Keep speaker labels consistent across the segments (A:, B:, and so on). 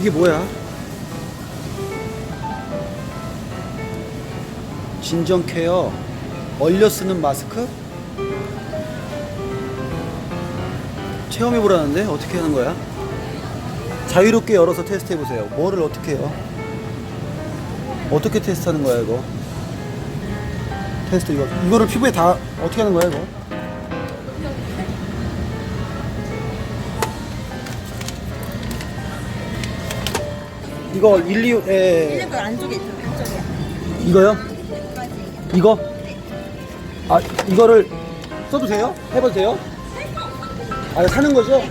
A: 이게 뭐야? 진정 케어 얼려 쓰는 마스크? 체험해 보라는데 어떻게 하는 거야? 자유롭게 열어서 테스트 해보세요. 뭐를 어떻게 해요? 어떻게 테스트하는 거야 이거? 테스트 이거 이거를 피부에 다 어떻게 하는 거야 이거? 이거 1, 2, 에
B: 일렉 안쪽에 있죠, 안쪽에.
A: 이거요? 이거? 아 이거를 써도 돼요? 해봐도 돼요? 아 사는 거죠?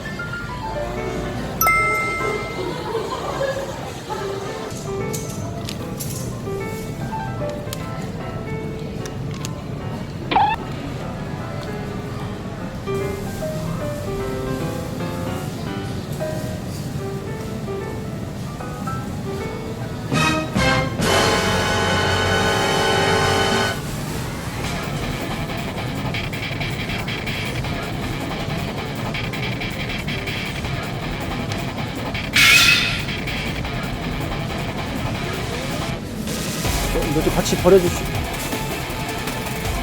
A: 이것도 같이 버려주시.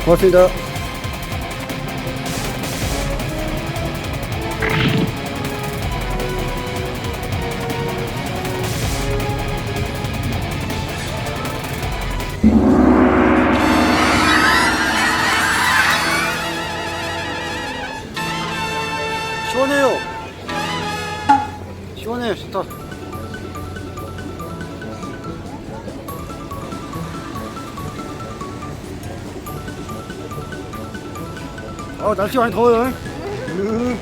A: 고맙습니다. 시원해요. 시원해요, 좋다. 아 날씨 많이 더워요. 음.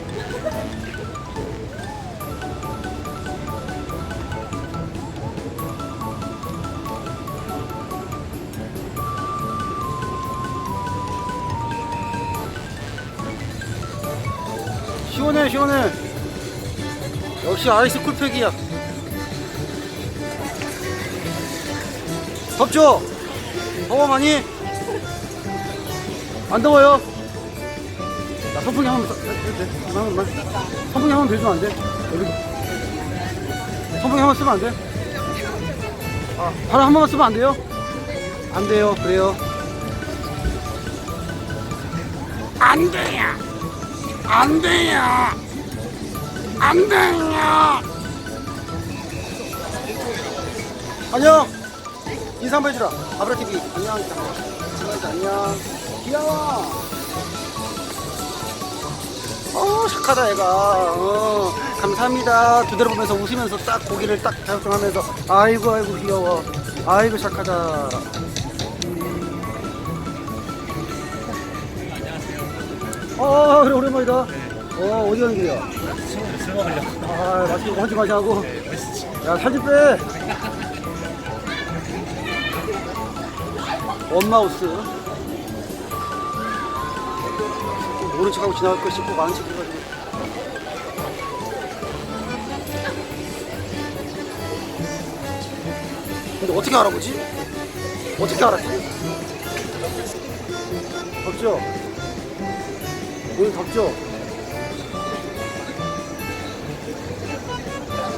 A: 시원해 시원해. 역시 아이스 쿨팩이야. 덥죠? 더워 많이? 안 더워요? 나 선풍기 해도 돼? 한 번만. 선풍기 한번 빌주면 안 돼? 여기. 선풍기 한 번 쓰면 안 돼? 아, 바로 한 번만 쓰면 안 돼요? 안 돼요. 그래요. 안 돼요. 안 돼요. 안 돼요. 안녕. 인사 한번 해주라. 아브라TV. 안녕. 안녕. 귀여워. 어 착하다 얘가. 어, 감사합니다. 두 대를 보면서 웃으면서 딱 고기를 딱 작성하면서 아이고 아이고 귀여워. 아이고 착하다. 어 그래 오랜만이다. 어 어디 가는 길이야?
C: 술 먹으려고.
A: 아 맛있게 먹지 마시고. 야 사진 빼. 엄마 우스 모른 척하고 지나갈 거 싶고 많은 척 해가지고 근데 어떻게 알아보지? 어떻게 알았지? 덥죠? 오늘 덥죠?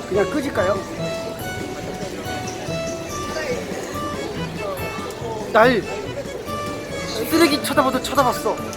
A: 그냥 끄질까요? 날 쓰레기 쳐다보듯 쳐다봤어